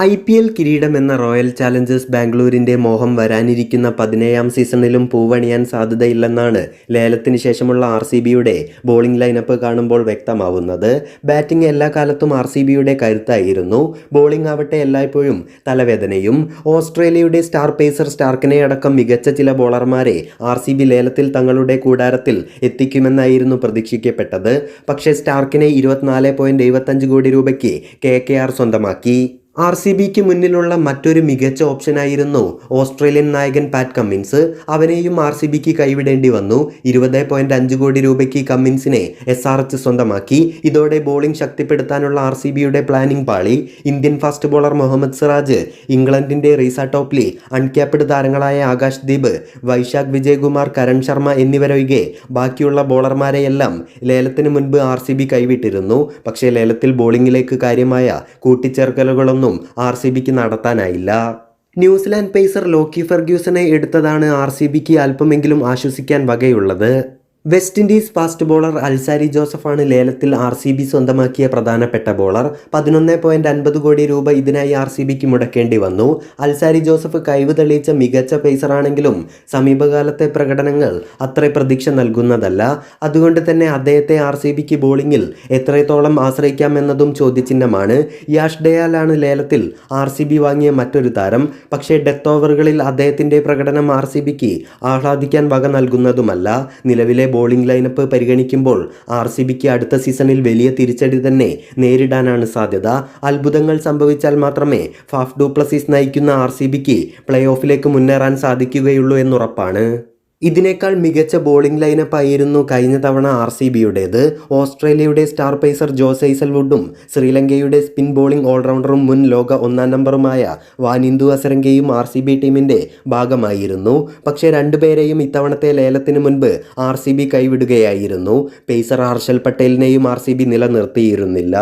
I P L കിരീടം എന്ന royal challengers ബാംഗ്ലൂരിന്റെ മോഹം വരാനിരിക്കുന്ന പതിനേഴാം സീസണിലും പൂവണിയാൻ സാധ്യതയില്ലെന്നാണ് ലേലത്തിന് ശേഷമുള്ള ആർ സി ബിയുടെ ബോളിംഗ് ലൈനപ്പ് കാണുമ്പോൾ വ്യക്തമാവുന്നത്. ബാറ്റിംഗ് എല്ലാ കാലത്തും ആർ സി ബിയുടെ കരുത്തായിരുന്നു. ബോളിംഗ് ആവട്ടെ എല്ലായ്പ്പോഴും തലവേദനയും. ഓസ്ട്രേലിയയുടെ സ്റ്റാർ പേസർ സ്റ്റാർക്കിനെ അടക്കം മികച്ച ചില ബോളർമാരെ ആർ സി ബി ലേലത്തിൽ തങ്ങളുടെ കൂടാരത്തിൽ എത്തിക്കുമെന്നായിരുന്നു പ്രതീക്ഷിക്കപ്പെട്ടത്. പക്ഷേ സ്റ്റാർക്കിനെ ഇരുപത്തിനാല് കോടി രൂപയ്ക്ക് കെ കെ ആർ സ്വന്തമാക്കി. ആർ സി ബിക്ക് മുന്നിലുള്ള മറ്റൊരു മികച്ച ഓപ്ഷനായിരുന്നു ഓസ്ട്രേലിയൻ നായകൻ പാറ്റ് കമ്മിൻസ്. അവനെയും ആർ സി ബിക്ക് കൈവിടേണ്ടി വന്നു. ഇരുപത് പോയിന്റ് അഞ്ച് കോടി രൂപയ്ക്ക് കമ്മിൻസിനെ എസ് ആർ എച്ച് സ്വന്തമാക്കി. ഇതോടെ ബോളിംഗ് ശക്തിപ്പെടുത്താനുള്ള ആർ സി ബിയുടെ പ്ലാനിംഗ് പാളി. Indian fast bowler Mohammed Siraj ഇംഗ്ലണ്ടിന്റെ റീസ ടോപ്ലി അൺക്യാപ്ഡ് താരങ്ങളായ ആകാശ് ദീപ് വൈശാഖ് വിജയകുമാർ കരൺ ശർമ്മ എന്നിവരൊഴികെ ബാക്കിയുള്ള ബോളർമാരെയെല്ലാം ലേലത്തിന് മുൻപ് ആർ സി ബി കൈവിട്ടിരുന്നു. പക്ഷേ ലേലത്തിൽ ബോളിംഗിലേക്ക് കാര്യമായ കൂട്ടിച്ചേർക്കലുകളൊന്നും ആർ സി ബിക്ക് നടത്താനായില്ല. ന്യൂസിലാൻഡ് പേസർ ലോക്കി ഫെർഗ്യൂസനെ എടുത്തതാണ് ആർ സി ബിക്ക് അല്പമെങ്കിലും ആശ്വസിക്കാൻ വകയുള്ളത്. West Indies fast bowler Alzarri ജോസഫാണ് ലേലത്തിൽ ആർ സി ബി സ്വന്തമാക്കിയ പ്രധാനപ്പെട്ട ബോളർ. പതിനൊന്ന് പോയിന്റ് അൻപത് കോടി രൂപ ഇതിനായി ആർ സി ബിക്ക് മുടക്കേണ്ടി വന്നു. അൽസാരി ജോസഫ് കഴിവ് തെളിയിച്ച മികച്ച പേസറാണെങ്കിലും സമീപകാലത്തെ പ്രകടനങ്ങൾ അത്ര പ്രതീക്ഷ നൽകുന്നതല്ല. അതുകൊണ്ട് തന്നെ അദ്ദേഹത്തെ ആർ സി ബിക്ക് ബോളിങ്ങിൽ എത്രത്തോളം ആശ്രയിക്കാമെന്നതും ചോദ്യചിഹ്നമാണ്. യാഷ് ഡയാലാണ് ലേലത്തിൽ ആർ സി ബി വാങ്ങിയ മറ്റൊരു താരം. പക്ഷേ ഡെത്ത് ഓവറുകളിൽ അദ്ദേഹത്തിന്റെ പ്രകടനം ആർ സി ബിക്ക് ആഹ്ലാദിക്കാൻ വക നൽകുന്നതുമല്ല. നിലവിലെ ബോളിംഗ് ലൈനപ്പ് പരിഗണിക്കുമ്പോൾ ആർ സി ബിക്ക് അടുത്ത സീസണിൽ വലിയ തിരിച്ചടി തന്നെ നേരിടാനാണ് സാധ്യത. അത്ഭുതങ്ങൾ സംഭവിച്ചാൽ മാത്രമേ ഫാഫ് ഡൂപ്ലസീസ് നയിക്കുന്ന ആർ സി ബിക്ക് പ്ലേ ഓഫിലേക്ക് മുന്നേറാൻ സാധിക്കുകയുള്ളൂ എന്നുറപ്പാണ്. ഇതിനേക്കാൾ മികച്ച ബോളിംഗ് ലൈനപ്പ് ആയിരുന്നു കഴിഞ്ഞ തവണ ആർ സി ബിയുടേത്. ഓസ്ട്രേലിയയുടെ സ്റ്റാർ പേസർ ജോസ് ഐസൽവുഡും ശ്രീലങ്കയുടെ സ്പിൻ ബോളിംഗ് ഓൾറൗണ്ടറും മുൻ ലോക ഒന്നാം നമ്പറുമായ വാനിന്ദു അസരങ്കയും ആർ സി ബി ടീമിന്റെ ഭാഗമായിരുന്നു. പക്ഷേ രണ്ടുപേരെയും ഇത്തവണത്തെ ലേലത്തിന് മുൻപ് ആർ സി ബി കൈവിടുകയായിരുന്നു. പേസർ ഹർഷൽ പട്ടേലിനെയും ആർ സി ബി നിലനിർത്തിയിരുന്നില്ല.